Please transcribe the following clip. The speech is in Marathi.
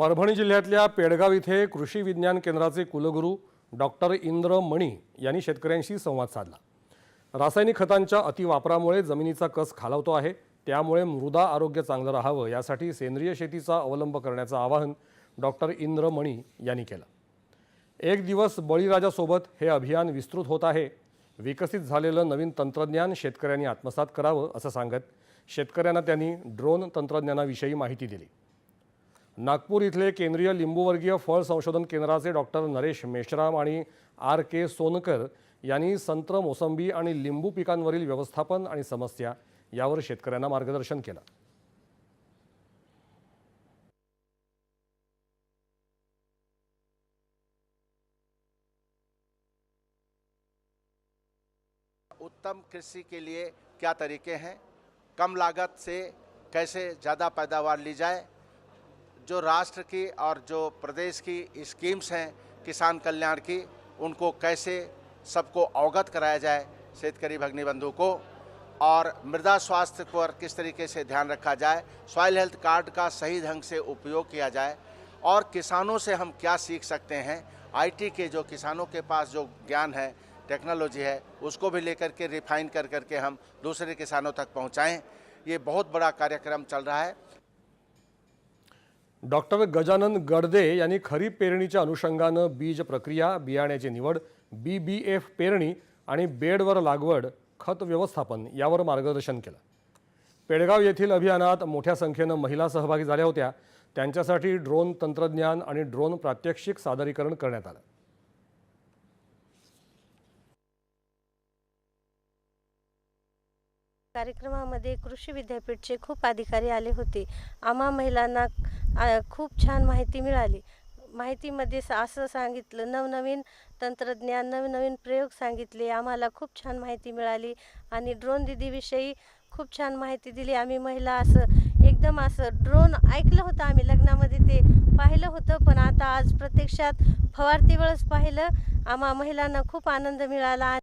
परभणी जिल्ह्यातल्या पेडगाव इथे कृषी विज्ञान केंद्राचे कुलगुरू डॉक्टर इंद्र मणी यांनी शेतकऱ्यांशी संवाद साधला. रासायनिक खतांच्या अतिवापरामुळे जमिनीचा कस खालावतो आहे. त्यामुळे मृदा आरोग्य चांगलं राहावं यासाठी सेंद्रिय शेतीचा अवलंब करण्याचं आवाहन डॉक्टर इंद्र मणी यांनी केलं. एक दिवस बळीराजासोबत हे अभियान विस्तृत होत आहे. विकसित झालेलं नवीन तंत्रज्ञान शेतकऱ्यांनी आत्मसात करावं असं सांगत शेतकऱ्यांना त्यांनी ड्रोन तंत्रज्ञानाविषयी माहिती दिली. नागपूर इथले केंद्रीय लिंबूवर्गीय फळ संशोधन केंद्राचे डॉक्टर नरेश मेश्राम आणि आर के सोनकर यांनी संत्र मोसंबी आणि लिंबू पिकांवरील व्यवस्थापन आणि समस्या यावर शेतकऱ्यांना मार्गदर्शन केलं. उत्तम कृषी के लिए क्या तरीके हैं? कम लागत से कैसे ज़्यादा पैदावार ली जाए? जो राष्ट्र की और जो प्रदेश की स्कीम्स हैं किसान कल्याण की, उनको कैसे सबको अवगत कराया जाए, शेतकरी भगनी बंधु को, और मृदा स्वास्थ्य पर किस तरीके से ध्यान रखा जाए, सॉइल हेल्थ कार्ड का सही ढंग से उपयोग किया जाए, और किसानों से हम क्या सीख सकते हैं, आईटी के जो किसानों के पास जो ज्ञान है, टेक्नोलॉजी है, उसको भी लेकर के, रिफाइन कर करके हम दूसरे किसानों तक पहुंचाएँ, ये बहुत बड़ा कार्यक्रम चल रहा है। डॉक्टर गजानन गडदे यांनी खरीप पेरणीच्या अनुषंगानं बीज प्रक्रिया बियाण्याची निवड बी बी एफ पेरणी आणि बेडवर लागवड खत व्यवस्थापन यावर मार्गदर्शन केलं. पेडगाव येथील अभियानात मोठ्या संख्येनं महिला सहभागी झाल्या होत्या. त्यांच्यासाठी ड्रोन तंत्रज्ञान आणि ड्रोन प्रात्यक्षिक सादरीकरण करण्यात आलं. कार्यक्रमामध्ये कृषी विद्यापीठचे खूप अधिकारी आले होते. आम्हा महिलांना खूप छान माहिती मिळाली. माहितीमध्ये स- असं सांगितलं नवनवीन तंत्रज्ञान नवनवीन प्रयोग सांगितले. आम्हाला खूप छान माहिती मिळाली आणि ड्रोन दिदीविषयी खूप छान माहिती दिली. आम्ही महिला असं एकदम असं ड्रोन ऐकलं होतं आम्ही. लग्नामध्ये ते पाहिलं होतं पण आता आज प्रत्यक्षात फवारती वेळेस पाहिलं. आम्हा महिलांना खूप आनंद मिळाला.